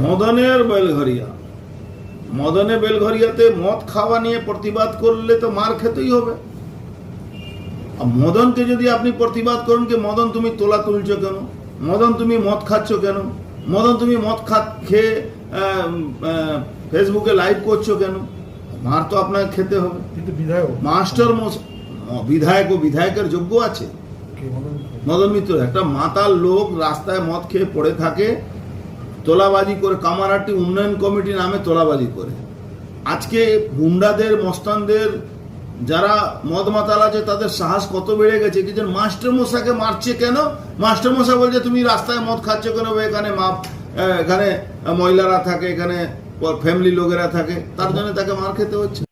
মদনের বেলঘরিয়া। মদনে বেলঘরিয়াতে মদ খাওয়া নিয়ে প্রতিবাদ করলে তো মার খেতেই হবে। আর মদনকে যদি আপনি প্রতিবাদ করেন কি মদন তুমি তোলা তুলছো কেন? মদন তুমি মদ খাচ্ছ কেন? মদন তুমি মদ খা খেয়ে ফেসবুকে লাইভ করছ কেন? মার তো আপনাকে খেতে হবে। কিন্তু বিধায়ক মাস্টার বিধায়ক ও বিধায়কের যোগ্য আছে। মদন মদন মিত্র একটা মাতাল লোক রাস্তায় মদ খেয়ে পড়ে থাকে। তোলাবাজি করে কামারহাটি উন্নয়ন কমিটি নামে তোলাবাজি করে। আজকে গুন্ডাদের মস্তানদের যারা মদ মাতাল আছে তাদের সাহস কত বেড়ে গেছে কি যে মাস্টার মশাকে মারছে কেন? মাস্টার মশা বলছে তুমি রাস্তায় মদ খাচ্ছ কেন এখানে মা আহ, এখানে মহিলারা থাকে এখানে ফ্যামিলি লোকেরা থাকে। তার জন্য তাকে মার খেতে হচ্ছে।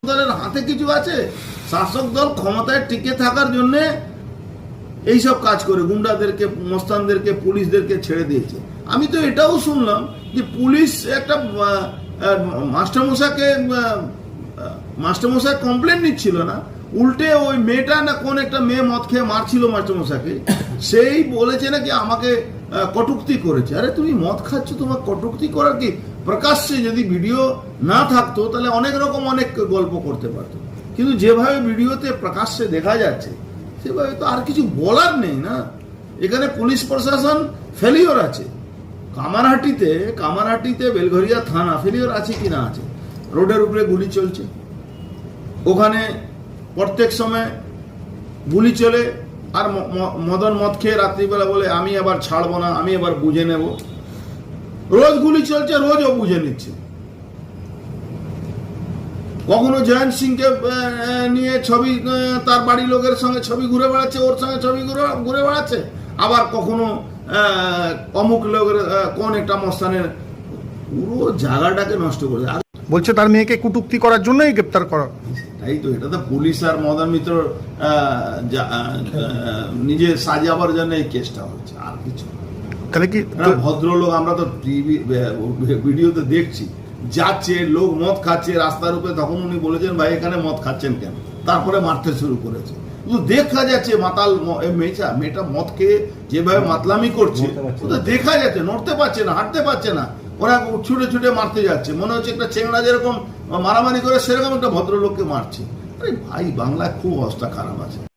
হাতে কিছু আছে। শাসক দল ক্ষমতায় টিকে থাকার জন্যে এইসব কাজ করে গুন্ডাদেরকে, মস্তানদেরকে, পুলিশদেরকে ছেড়ে দিয়েছে। আমি তো এটাও শুনলাম যে পুলিশ একটা মাস্টারমশাকে মাস্টারমশাই কমপ্লেন নিচ্ছিল না। উল্টে ওই মেয়েটা না কোন একটা মেয়ে মদ খেয়ে মারছিল মাস্টারমশাকে সেই বলেছে নাকি আমাকে কটুক্তি করেছে। আরে তুমি মদ খাচ্ছ, তোমার কটুক্তি করার কি প্রকাশ্যে যদি ভিডিও না থাকতো, তাহলে অনেক রকম অনেক গল্প করতে পারতো। কিন্তু যেভাবে ভিডিওতে প্রকাশ্যে দেখা যাচ্ছে সেভাবে তো আর কিছু বলার নেই না। এখানে পুলিশ প্রশাসন ফেলিওর আছে। কামারহাটিতে কামারহাটিতে বেলঘরিয়া থানা ফেলিওর আছে কি না আছে? রোডের উপরে গুলি চলছে। ওখানে প্রত্যেক সময় গুলি চলে আর মদন মদ খেয়ে রাত্রিবেলা বলে, আমি আবার ছাড়বো না, আমি এবার বুঝে নেব। রোজ গুলি চলছে রোজ ও বুঝে নিচ্ছে। কখনো জয়ন্ত সিংকে নিয়ে ছবি তার বাড়ির লোকের সঙ্গে ছবি ঘুরে বেড়াচ্ছে ওর সঙ্গে ছবি ঘুরে ঘুরে বেড়াচ্ছে? আবার কখনো অমুক লোকের কোন একটা মস্তানের পুরো জায়গাটাকে নষ্ট করে বলছে তার মেয়েকে কুটুক্তি করার জন্যই গ্রেপ্তার করা। তাই তো এটা তো পুলিশ আর মদন মিত্র নিজে সাজাবার জন্য এই কেসটা হচ্ছে আর কিছু। তাহলে কি ভদ্রলোক আমরা তো টিভি ভিডিওতে দেখছি। যাচ্ছে লোক মদ খাচ্ছে রাস্তার উপরে তখন উনি বলেছেন ভাই এখানে মদ খাচ্ছেন কেন? তারপরে মারতে শুরু করেছে। কিন্তু দেখা যাচ্ছে মাতাল মেয়েটা মেয়েটা মদ খেয়ে যেভাবে মাতলামি করছে দেখা যাচ্ছে নড়তে পারছে না হাঁটতে পারছে না। ওরা ছুটে ছুটে মারতে যাচ্ছে। মনে হচ্ছে একটা চেংড়া যেরকম মারামারি করে সেরকম একটা ভদ্রলোককে মারছে। আরে ভাই বাংলায় খুব অবস্থা খারাপ আছে।